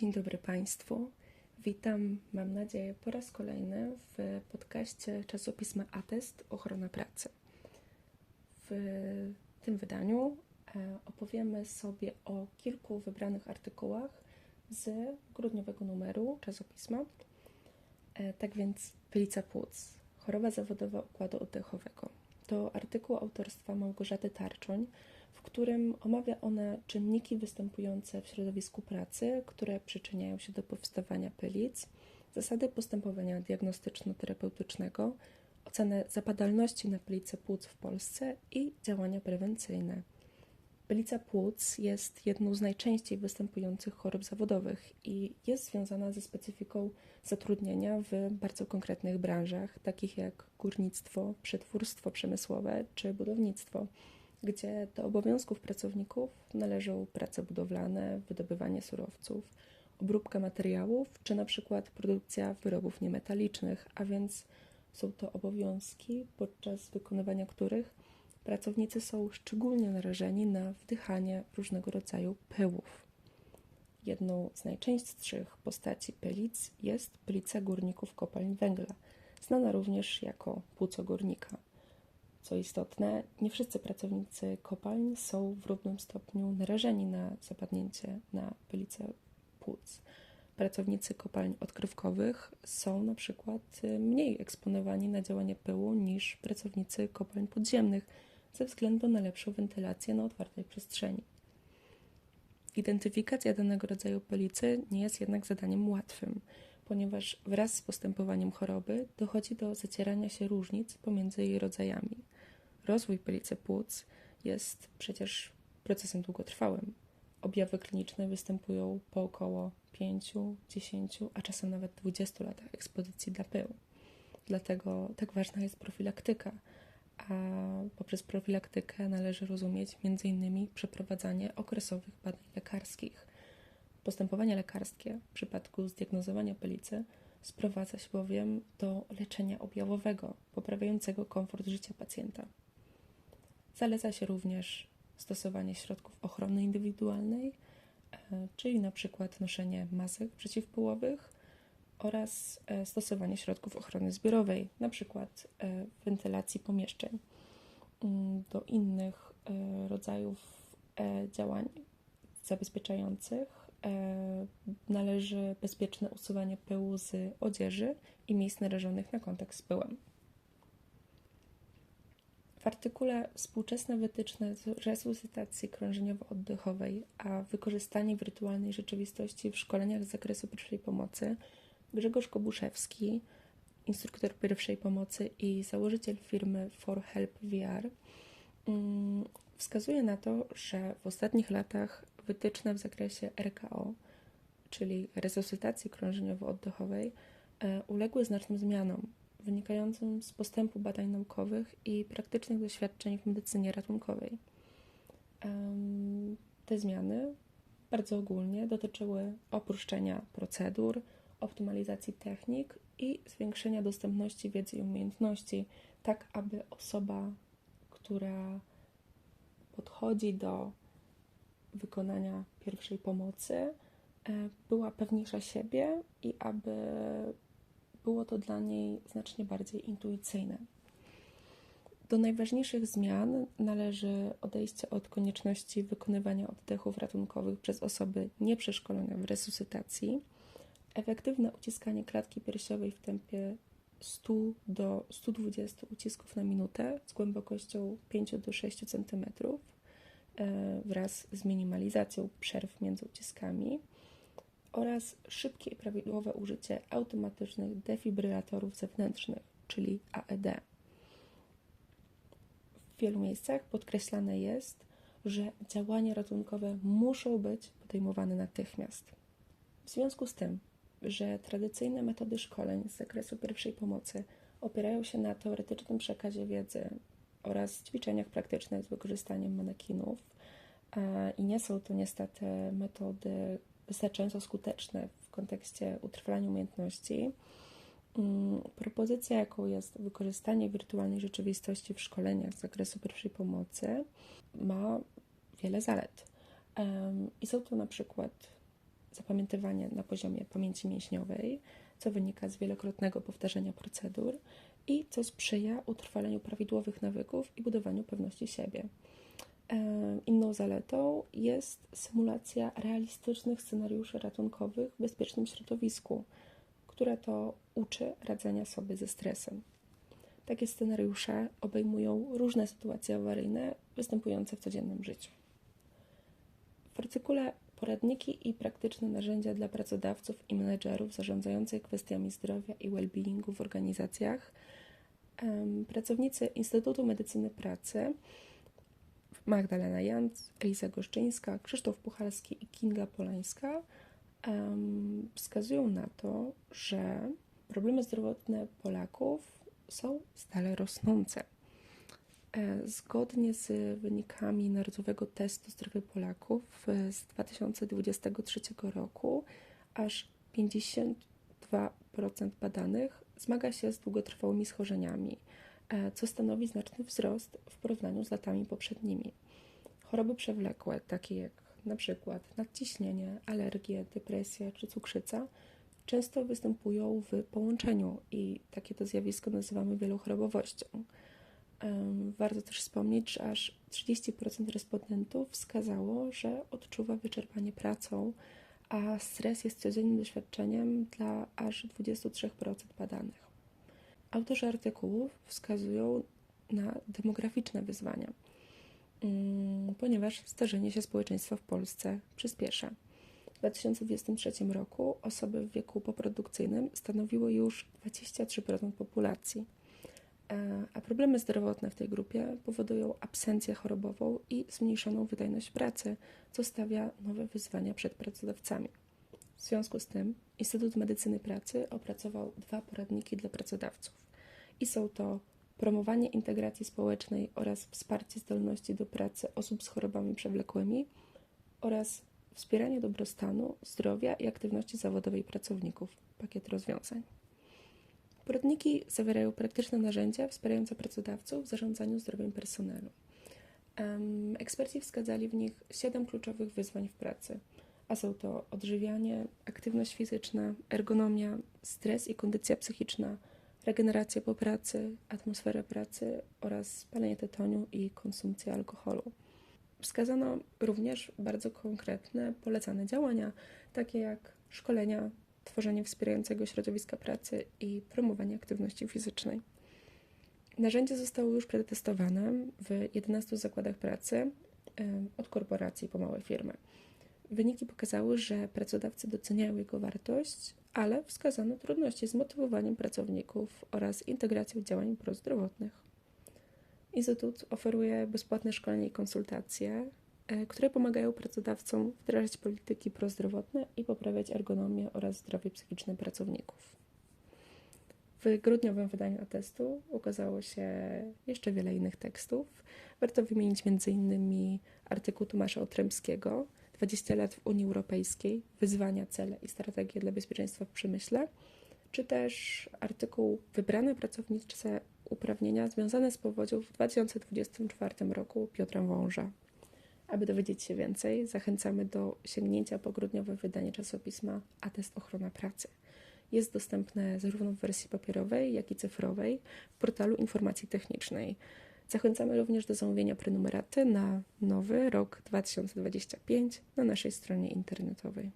Dzień dobry Państwu. Witam, mam nadzieję, po raz kolejny w podcaście czasopisma Atest Ochrona Pracy. W tym wydaniu e, opowiemy sobie o kilku wybranych artykułach z grudniowego numeru czasopisma. E, tak więc pylica płuc, choroba zawodowa układu oddechowego. To artykuł autorstwa Małgorzaty Tarczoń, w którym omawia ona czynniki występujące w środowisku pracy, które przyczyniają się do powstawania pylic, zasady postępowania diagnostyczno-terapeutycznego, ocenę zapadalności na pylicę płuc w Polsce i działania prewencyjne. Pylica płuc jest jedną z najczęściej występujących chorób zawodowych i jest związana ze specyfiką zatrudnienia w bardzo konkretnych branżach, takich jak górnictwo, przetwórstwo przemysłowe czy budownictwo gdzie do obowiązków pracowników należą prace budowlane, wydobywanie surowców, obróbka materiałów czy na przykład produkcja wyrobów niemetalicznych, a więc są to obowiązki, podczas wykonywania których pracownicy są szczególnie narażeni na wdychanie różnego rodzaju pyłów. Jedną z najczęstszych postaci pylic jest pylica górników kopalń węgla, znana również jako płuco górnika. Co istotne, nie wszyscy pracownicy kopalń są w równym stopniu narażeni na zapadnięcie na pylicę płuc. Pracownicy kopalń odkrywkowych są na przykład mniej eksponowani na działanie pyłu niż pracownicy kopalń podziemnych ze względu na lepszą wentylację na otwartej przestrzeni. Identyfikacja danego rodzaju pylicy nie jest jednak zadaniem łatwym, ponieważ wraz z postępowaniem choroby dochodzi do zacierania się różnic pomiędzy jej rodzajami rozwój pylicy płuc jest przecież procesem długotrwałym. Objawy kliniczne występują po około 5, 10, a czasem nawet 20 latach ekspozycji dla pyłu. Dlatego tak ważna jest profilaktyka, a poprzez profilaktykę należy rozumieć m.in. przeprowadzanie okresowych badań lekarskich. Postępowanie lekarskie w przypadku zdiagnozowania pylicy sprowadza się bowiem do leczenia objawowego, poprawiającego komfort życia pacjenta. Zaleca się również stosowanie środków ochrony indywidualnej, e, czyli na przykład noszenie masek przeciwpyłowych oraz e, stosowanie środków ochrony zbiorowej, na przykład e, wentylacji pomieszczeń. Mm, do innych rodzajów działań zabezpieczających należy bezpieczne usuwanie pyłu z odzieży i miejsc narażonych na kontakt z pyłem. W artykule Współczesne wytyczne resuscytacji krążeniowo-oddechowej, a wykorzystanie wirtualnej rzeczywistości w szkoleniach z zakresu pierwszej pomocy Grzegorz Kobuszewski, instruktor pierwszej pomocy i założyciel firmy For Help VR, mm, wskazuje na to, że w ostatnich latach wytyczne w zakresie RKO, czyli resuscytacji krążeniowo-oddechowej, e, uległy znacznym zmianom wynikającym z postępu badań naukowych i praktycznych doświadczeń w medycynie ratunkowej. Te zmiany bardzo ogólnie dotyczyły opuszczenia procedur, optymalizacji technik i zwiększenia dostępności wiedzy i umiejętności, tak aby osoba, która podchodzi do wykonania pierwszej pomocy, e, była pewniejsza siebie i aby było to dla niej znacznie bardziej intuicyjne. Do najważniejszych zmian należy odejście od konieczności wykonywania oddechów ratunkowych przez osoby nieprzeszkolone w resuscytacji, efektywne uciskanie klatki piersiowej w tempie 100 do 120 ucisków na minutę z głębokością 5 do 6 cm e, wraz z minimalizacją przerw między uciskami oraz szybkie i prawidłowe użycie automatycznych defibrylatorów zewnętrznych, czyli AED. W wielu miejscach podkreślane jest, że działania ratunkowe muszą być podejmowane natychmiast. W związku z tym, że tradycyjne metody szkoleń z zakresu pierwszej pomocy opierają się na teoretycznym przekazie wiedzy oraz ćwiczeniach praktycznych z wykorzystaniem manekinów, i nie są to niestety metody wystarczająco skuteczne w kontekście utrwalania umiejętności. Mm, propozycja, jaką jest wykorzystanie wirtualnej rzeczywistości w szkoleniach z zakresu pierwszej pomocy, ma wiele zalet. I są to na przykład zapamiętywanie na poziomie pamięci mięśniowej, co wynika z wielokrotnego powtarzania procedur i co sprzyja utrwaleniu prawidłowych nawyków i budowaniu pewności siebie. E, inną zaletą jest symulacja realistycznych scenariuszy ratunkowych w bezpiecznym środowisku, które to uczy radzenia sobie ze stresem. Takie scenariusze obejmują różne sytuacje awaryjne występujące w codziennym życiu. W artykule Poradniki i praktyczne narzędzia dla pracodawców i menedżerów zarządzających kwestiami zdrowia i well-beingu w organizacjach pracownicy Instytutu Medycyny Pracy Magdalena Janc, Eliza Goszczyńska, Krzysztof Puchalski i Kinga Polańska wskazują na to, że problemy zdrowotne Polaków są stale rosnące. E, zgodnie z wynikami Narodowego Testu Zdrowia Polaków e, z 2023 roku, aż 52% badanych zmaga się z długotrwałymi schorzeniami, co stanowi znaczny wzrost w porównaniu z latami poprzednimi. Choroby przewlekłe, takie jak przykład nadciśnienie, alergie, depresja czy cukrzyca, często występują w połączeniu i takie to zjawisko nazywamy wielochorobowością. Warto też wspomnieć, że aż 30% respondentów wskazało, że odczuwa wyczerpanie pracą, a stres jest codziennym doświadczeniem dla aż 23% badanych. Autorzy artykułów wskazują na demograficzne wyzwania, mm, ponieważ starzenie się społeczeństwa w Polsce przyspiesza. W 2023 roku osoby w wieku poprodukcyjnym stanowiły już 23% populacji E, a problemy zdrowotne w tej grupie powodują absencję chorobową i zmniejszoną wydajność pracy, co stawia nowe wyzwania przed pracodawcami. W związku z tym Instytut Medycyny Pracy opracował dwa poradniki dla pracodawców. I są to promowanie integracji społecznej oraz wsparcie zdolności do pracy osób z chorobami przewlekłymi oraz wspieranie dobrostanu, zdrowia i aktywności zawodowej pracowników. Pakiet rozwiązań. Poradniki zawierają praktyczne narzędzia wspierające pracodawców w zarządzaniu zdrowiem personelu. Eksperci wskazali w nich siedem kluczowych wyzwań w pracy, a są to odżywianie, aktywność fizyczna, ergonomia, stres i kondycja psychiczna, regeneracja po pracy, atmosfera pracy oraz palenie tytoniu i konsumpcja alkoholu. Wskazano również bardzo konkretne polecane działania, takie jak szkolenia tworzenie wspierającego środowiska pracy i promowanie aktywności fizycznej. Narzędzie zostało już przetestowane w 11 zakładach pracy, od korporacji po małe firmy. Wyniki pokazały, że pracodawcy doceniają jego wartość, ale wskazano trudności z motywowaniem pracowników oraz integracją działań prozdrowotnych. Instytut oferuje bezpłatne szkolenie i konsultacje E, które pomagają pracodawcom wdrażać polityki prozdrowotne i poprawiać ergonomię oraz zdrowie psychiczne pracowników. W grudniowym wydaniu atestu ukazało się jeszcze wiele innych tekstów. Warto wymienić m.in. artykuł Tomasza Otrębskiego 20 lat w Unii Europejskiej wyzwania, cele i strategie dla bezpieczeństwa w przemyśle, czy też artykuł Wybrane pracownicze uprawnienia związane z powodzią w 2024 roku Piotra Wąża. Aby dowiedzieć się więcej, zachęcamy do sięgnięcia po grudniowe wydanie czasopisma Atest Ochrona Pracy. Jest dostępne zarówno w wersji papierowej, jak i cyfrowej w portalu informacji technicznej. Zachęcamy również do zamówienia prenumeraty na nowy rok 2025 na naszej stronie internetowej.